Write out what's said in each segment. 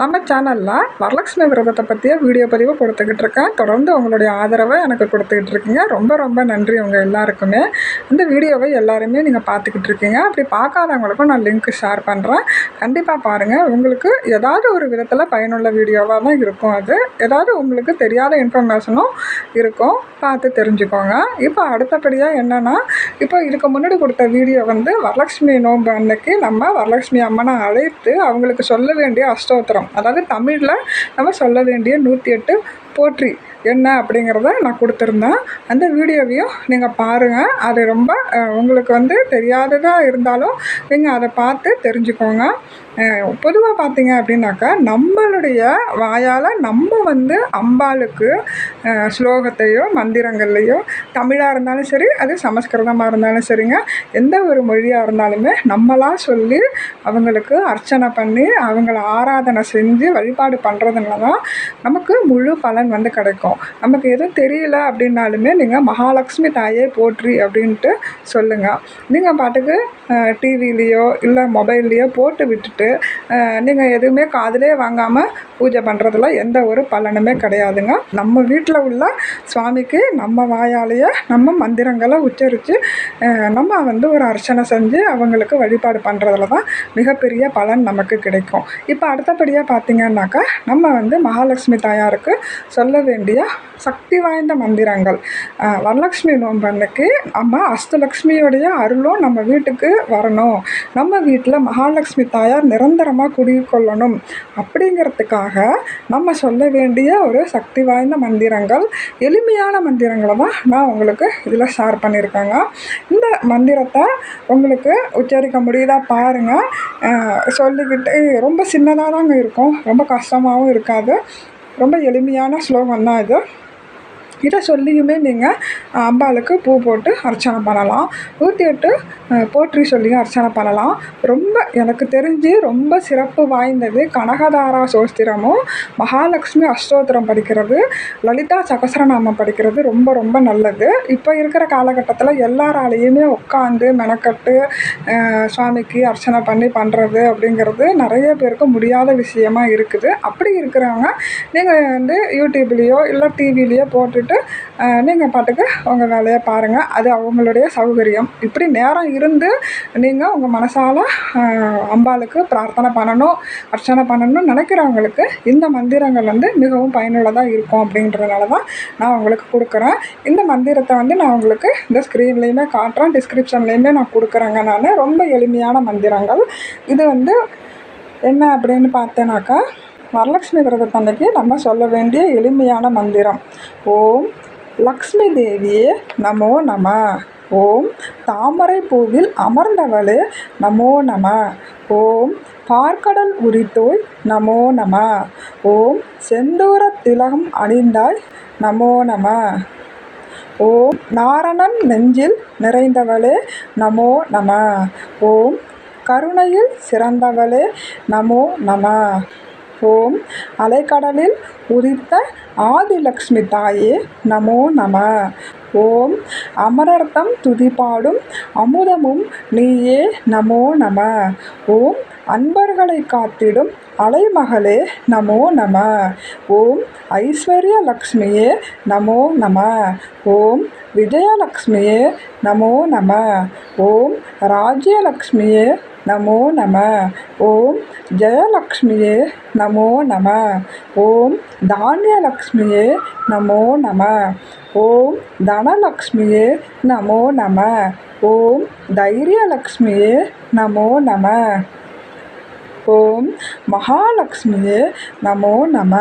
நம்ம சேனலில் வரலட்சுமி விரதத்தை பற்றிய வீடியோ பதிவு கொடுத்துக்கிட்டு இருக்கேன். தொடர்ந்து உங்களுடைய ஆதரவை எனக்கு கொடுத்துக்கிட்டு இருக்கீங்க. ரொம்ப ரொம்ப நன்றி உங்கள் எல்லாருக்குமே. இந்த வீடியோவை எல்லாருமே நீங்கள் பார்த்துக்கிட்டு இருக்கீங்க. அப்படி பார்க்காதவங்களுக்கும் நான் லிங்க் ஷேர் பண்ணுறேன் கண்டிப்பாக பாருங்கள் உங்களுக்கு ஏதாவது ஒரு விதத்தில் பயனுள்ள வீடியோவாக தான் இருக்கும் அது. ஏதாவது உங்களுக்கு தெரியாத இன்ஃபர்மேஷனும் இருக்கும். பார்த்து தெரிஞ்சுக்கோங்க. இப்போ அடுத்தபடியாக என்னென்னா இப்போ இதுக்கு முன்னாடி கொடுத்த வீடியோ வந்து வரலட்சுமி நோன்பு அன்னைக்கு நம்ம வரலட்சுமி அம்மனை அழைத்து அவங்களுக்கு சொல்ல வேண்டிய ஸ்தோத்திரம். அதாவது தமிழில் நம்ம சொல்ல வேண்டிய நூற்றி எட்டு போற்றி. என்ன அப்படிங்கிறத நான் கொடுத்துருந்தேன். அந்த வீடியோவையும் நீங்கள் பாருங்கள் அது ரொம்ப உங்களுக்கு வந்து தெரியாததாக இருந்தாலும் நீங்கள் அதை பார்த்து தெரிஞ்சுக்கோங்க. பொதுவாக பார்த்தீங்க அப்படின்னாக்கா நம்மளுடைய வாயால் நம்ம வந்து அம்பாளுக்கு ஸ்லோகத்தையோ மந்திரங்கள்லையோ தமிழாக இருந்தாலும் சரி அது சமஸ்கிருதமாக இருந்தாலும் சரிங்க. எந்த ஒரு மொழியாக இருந்தாலுமே நம்மளாக சொல்லி அவங்களுக்கு அர்ச்சனை பண்ணி அவங்கள ஆராதனை செஞ்சு வழிபாடு பண்ணுறதுனால தான் நமக்கு முழு பலன் வந்து கிடைக்கும். நமக்கு எதுவும் தெரியல அப்படின்னாலுமே நீங்கள் மகாலட்சுமி தாயே போற்றி அப்படின்ட்டு சொல்லுங்கள் நீங்கள் பாட்டுக்கு டிவிலேயோ இல்லை மொபைல்லையோ போட்டு விட்டுட்டு நீங்கள் எதுவுமே காதிலே வாங்காமல் பூஜை பண்ணுறதுல எந்த ஒரு பலனுமே கிடையாதுங்க. நம்ம வீட்டில் உள்ள சுவாமிக்கு நம்ம வாயாலேயே நம்ம மந்திரங்களை உச்சரித்து நம்ம வந்து ஒரு அர்ச்சனை செஞ்சு அவங்களுக்கு வழிபாடு பண்ணுறதுல தான் மிகப்பெரிய பலன் நமக்கு கிடைக்கும். இப்போ அடுத்தபடியாக பார்த்திங்கன்னாக்கா நம்ம வந்து மகாலட்சுமி தாயாருக்கு சொல்ல வேண்டிய சக்தி வாய்ந்த மந்திரங்கள். வரலட்சுமி நோன்பு அன்னைக்கு நம்ம அஷ்டலக்ஷ்மியோடைய அருளும் நம்ம வீட்டுக்கு வரணும். நம்ம வீட்டில் மகாலட்சுமி தாயார் நிரந்தரமாக குடிக்கொள்ளணும். அப்படிங்கிறதுக்காக நம்ம சொல்ல வேண்டிய ஒரு சக்தி வாய்ந்த மந்திரங்கள் எளிமையான மந்திரங்களை தான் நான் உங்களுக்கு இதில் ஷேர் பண்ணியிருக்கேங்க. இந்த மந்திரத்தை உங்களுக்கு உச்சரிக்க முடியுதா பாருங்கள் சொல்லிக்கிட்டு ரொம்ப சின்னதாக தாங்க இருக்கும். ரொம்ப கஷ்டமாகவும் இருக்காது. ரொம்ப எளிமையான ஸ்லோகம் தான் இது. இதை சொல்லியுமே நீங்கள் அம்பாளுக்கு பூ போட்டு அர்ச்சனை பண்ணலாம். நூற்றி எட்டு போற்றி சொல்லியும் அர்ச்சனை பண்ணலாம். ரொம்ப எனக்கு தெரிஞ்சு ரொம்ப சிறப்பு வாய்ந்தது கனகதாரா சோஸ்திரமும் மகாலட்சுமி அஷ்டோத்திரம் படிக்கிறது லலிதா சகசரநாமம் படிக்கிறது ரொம்ப ரொம்ப நல்லது. இப்போ இருக்கிற காலகட்டத்தில் எல்லாராலேயுமே உட்காந்து மெனக்கட்டு சுவாமிக்கு அர்ச்சனை பண்ணி பண்ணுறது அப்படிங்கிறது நிறைய பேருக்கு முடியாத விஷயமா இருக்குது. அப்படி இருக்கிறவங்க நீங்கள் வந்து யூடியூப்லேயோ இல்லை டிவிலேயோ போட்டுட்டு போட்டு நீங்கள் பாட்டுக்கு உங்கள் வேலையை பாருங்கள் அது அவங்களுடைய சௌகரியம். இப்படி நேரம் இருந்து நீங்கள் உங்கள் மனசால் அம்பாளுக்கு பிரார்த்தனை பண்ணணும் அர்ச்சனை பண்ணணும்னு நினைக்கிறவங்களுக்கு இந்த மந்திரங்கள் வந்து மிகவும் பயனுள்ளதாக இருக்கும் அப்படின்றதுனால தான் நான் உங்களுக்கு கொடுக்குறேன். இந்த மந்திரத்தை வந்து நான் உங்களுக்கு இந்த ஸ்க்ரீன்லேயுமே காட்டுறேன். டிஸ்கிரிப்ஷன்லேயுமே நான் கொடுக்குறேங்க நான். ரொம்ப எளிமையான மந்திரங்கள். இது வந்து என்ன அப்படின்னு பார்த்தேனாக்கா வரலட்சுமி விரதத்தன்னைக்கு நம்ம சொல்ல வேண்டிய எளிமையான மந்திரம். ஓம் லக்ஷ்மி தேவியே நமோ நம. ஓம் தாமரை பூவில் அமர்ந்தவளே நமோ நம. ஓம் பார்க்கடல் உரித்தோய் நமோ நம. ஓம் செந்தூர திலகம் அணிந்தாய் நமோ நம. ஓம் நாரணன் நெஞ்சில் நிறைந்தவளே நமோ நம. ஓம் கருணையில் சிறந்தவளே நமோ நம. ஓம். அலைக்கடலில் உதித்த ஆதிலக்ஷ்மி தாயே நமோ நம. ஓம். அமரர்த்தம் துதிபாடும் அமுதமும் நீயே நமோ நம. ஓம். அன்பர்களை காத்திடும் அலைமகளே நமோ நம. ஓம் ஐஸ்வர்ய லக்ஷ்மியே நமோ நம. ஓம் விஜயலக்ஷ்மியே நமோ நம. ஓம் ராஜ்யலக்ஷ்மியே நமோ நம. ஓம் ஜெயலக்ஷ்மியே நமோ நம. ஓம் தானியலக்ஷ்மியே நமோ நம. ஓம் தனலக்ஷ்மியே நமோ நம. ஓம் தைரியலக்ஷ்மியே நமோ நம. ஓம் மகாலக்ஷ்மியே நமோ நம.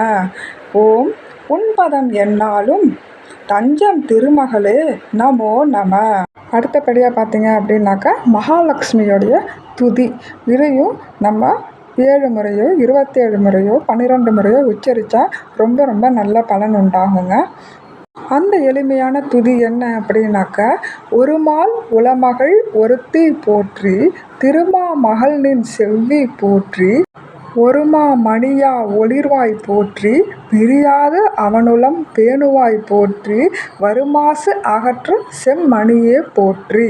ஓம் உன்பதம் என்னாலும் தஞ்சம் திருமகளே நமோ நம. அடுத்தபடியாக பார்த்தீங்க அப்படின்னாக்கா மகாலட்சுமியோடைய துதி. இதையும் நம்ம ஏழு முறையோ இருபத்தேழு முறையோ பன்னிரெண்டு முறையோ உச்சரித்தா ரொம்ப ரொம்ப நல்ல பலன் உண்டாகுங்க. அந்த எளிமையான துதி என்ன அப்படின்னாக்க ஒருமால் உலமகள் ஒருத்தி போற்றி திருமா மகள் செவ்வி போற்றி ஒருமா மணியா ஒளிர்வாய் போற்றி பிரியாது அவனுளம் பேணுவாய் போற்றி வருமாசு அகற்று செம்மணியே போற்றி.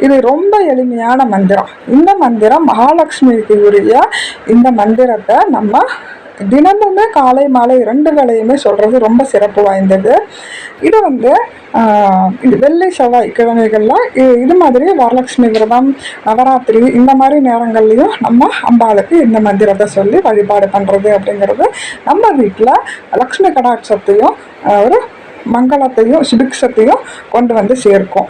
இது ரொம்ப எளிமையான மந்திரம். இந்த மந்திரம் மகாலட்சுமிக்கு உரிய இந்த மந்திரத்தை நம்ம தினமுமே காலை மாலை இரண்டு வேளையுமே சொல்கிறது ரொம்ப சிறப்பு வாய்ந்தது. இது வந்து வெள்ளை வெள்ளி செவ்வாய் கிழமைகள்ல இது மாதிரி வரலட்சுமி விரதம் நவராத்திரி இந்த மாதிரி நேரங்கள்லையும் நம்ம அம்பாளுக்கு இந்த மந்திரத்தை சொல்லி வழிபாடு பண்ணுறது அப்படிங்கிறது நம்ம வீட்டில் லக்ஷ்மி கடாட்சத்தையும் ஒரு மங்களத்தையும் சுபிக்ஷத்தையும் கொண்டு வந்து சேர்க்கும்.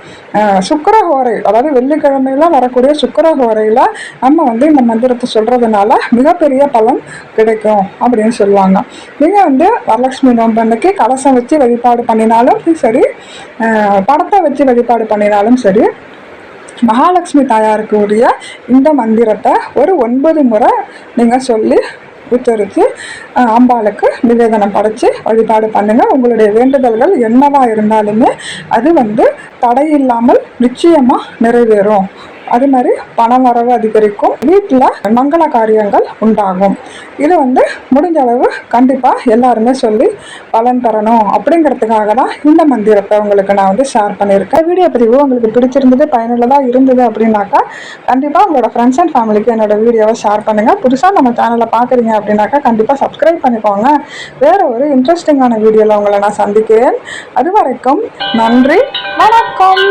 சுக்கரஹோரை அதாவது வெள்ளிக்கிழமையில் வரக்கூடிய சுக்கரஹோரையில் நம்ம வந்து இந்த மந்திரத்தை சொல்கிறதுனால மிகப்பெரிய பலன் கிடைக்கும் அப்படின்னு சொல்லுவாங்க. நீங்கள் வந்து வரலட்சுமி நோன்பு அன்னைக்கு கலசம் வச்சு வழிபாடு பண்ணினாலும் சரி படத்தை வச்சு வழிபாடு பண்ணினாலும் சரி மகாலட்சுமி தாயாருக்கு உரிய இந்த மந்திரத்தை ஒரு ஒன்பது முறை நீங்கள் சொல்லி உத்தரித்து அம்பாளுக்கு நிவேதனம் படைத்து வழிபாடு பண்ணுங்கள் உங்களுடைய வேண்டுதல்கள் என்னவாக இருந்தாலுமே அது வந்து தடையில்லாமல் நிச்சயமாக நிறைவேறும். அது மாதிரி பண வரவு அதிகரிக்கும். வீட்டில் மங்கள காரியங்கள் உண்டாகும். இது வந்து முடிஞ்ச அளவு கண்டிப்பாக எல்லாருமே சொல்லி பலன் தரணும். அப்படிங்கிறதுக்காக தான் இந்த மந்திரத்தை உங்களுக்கு நான் வந்து ஷேர் பண்ணியிருக்கேன். வீடியோ பிரிவு உங்களுக்கு பிடிச்சிருந்தது பயனுள்ளதாக இருந்தது அப்படின்னாக்கா கண்டிப்பாக உங்களோட ஃப்ரெண்ட்ஸ் அண்ட் ஃபேமிலிக்கு என்னோட வீடியோவை ஷேர் பண்ணுங்கள் புதுசாக நம்ம சேனலை பார்க்குறீங்க அப்படின்னாக்கா கண்டிப்பாக சப்ஸ்கிரைப் பண்ணிக்கோங்க. வேறு ஒரு இன்ட்ரெஸ்டிங்கான வீடியோவில் உங்களை நான் சந்திக்கிறேன். அது வரைக்கும் நன்றி வணக்கம்.